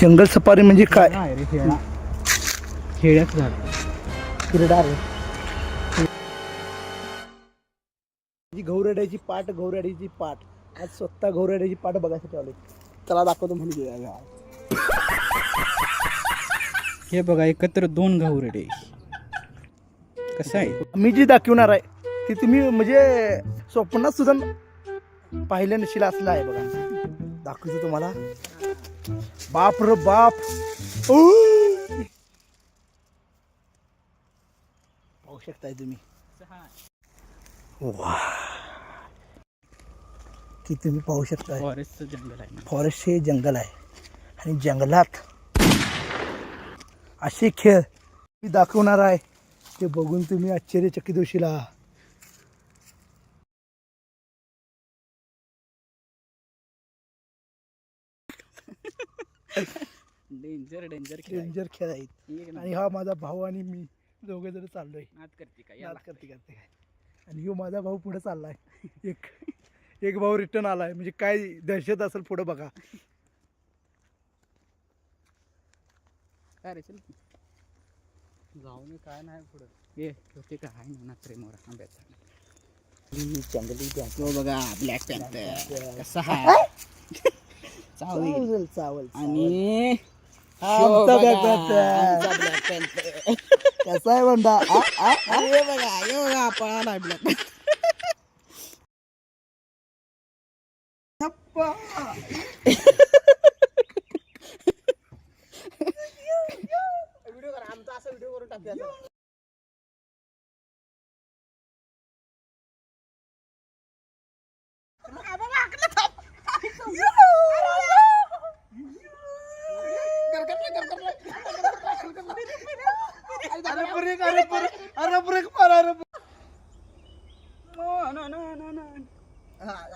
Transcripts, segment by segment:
जंगल safari म्हणजे काय? खेळ्यात क्रीडा रे. गौरड्याची पाट गौरड्याची पाट आज स्वतः गौरड्याची पाट बघायसाठी आलोय. चला दाखवतो म्हणजे हे बघा एकत्र दोन घाऊरडे कसं आहे? मी जी दाखवणार आहे ती तुम्ही म्हणजे स्वप्नात सुद्धा पाहिलं नशील असलं आहे बघा. दाखवतो तुम्हाला. बाप र बाप! पाहू शकताय तुम्ही. वा. की तुम्ही पाहू शकताय. फॉरेस्टचं जंगल आहे. फॉरेस्ट हे जंगल आहे. आणि जंगलात असे खेळ मी दाखवणार आहे. ते बघून तुम्ही आश्चर्यचकित होशीला. डेंजर डेंजर खेळ आहे. डेंजर खेळ आहेत. एक आणि हा माझा भाऊ आणि मी दोघे जण चाललोय. नाद करते का? करते करते. आणि ह्यो माझा भाऊ पुढे चाललाय. एक एक भाऊ रिटर्न आलाय. म्हणजे काय दहशत असेल पुढे बघा. काय रे चल. जाऊन काय नाही पुढं. ये होते का आहे ना मोरा आंब्याचा जंगली तो बघा. ब्लॅक पॅन्थर कसा आहे? चावी चावल चावल आणि आमचा. आमचा Panther. कसा आहे म्हणता. हे बघा हे बघा पळाला ब्लॅक अरे ब्रेक अरे ब्रेक अरे ब्रेक मार अरे break.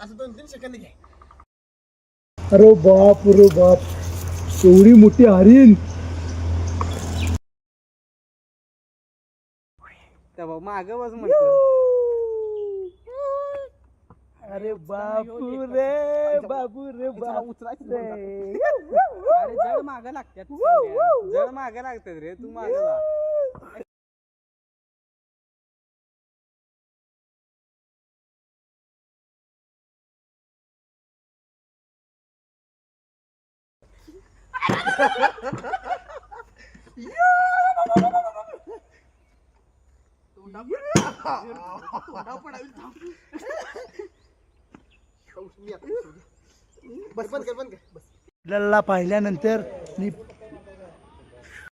असं दोन तीन सेकंद घे. अरे बाप रे बाप. एवढी मोठी हरीण तेव्हा माग बस म्हटलं. अरे बापू रे बाबू रे बाबू रे. अरे जड माग लागतात जड माग लागतात रे तू माग बस बंद कर बंद कर बस आपल्याला पाहिल्यानंतर मी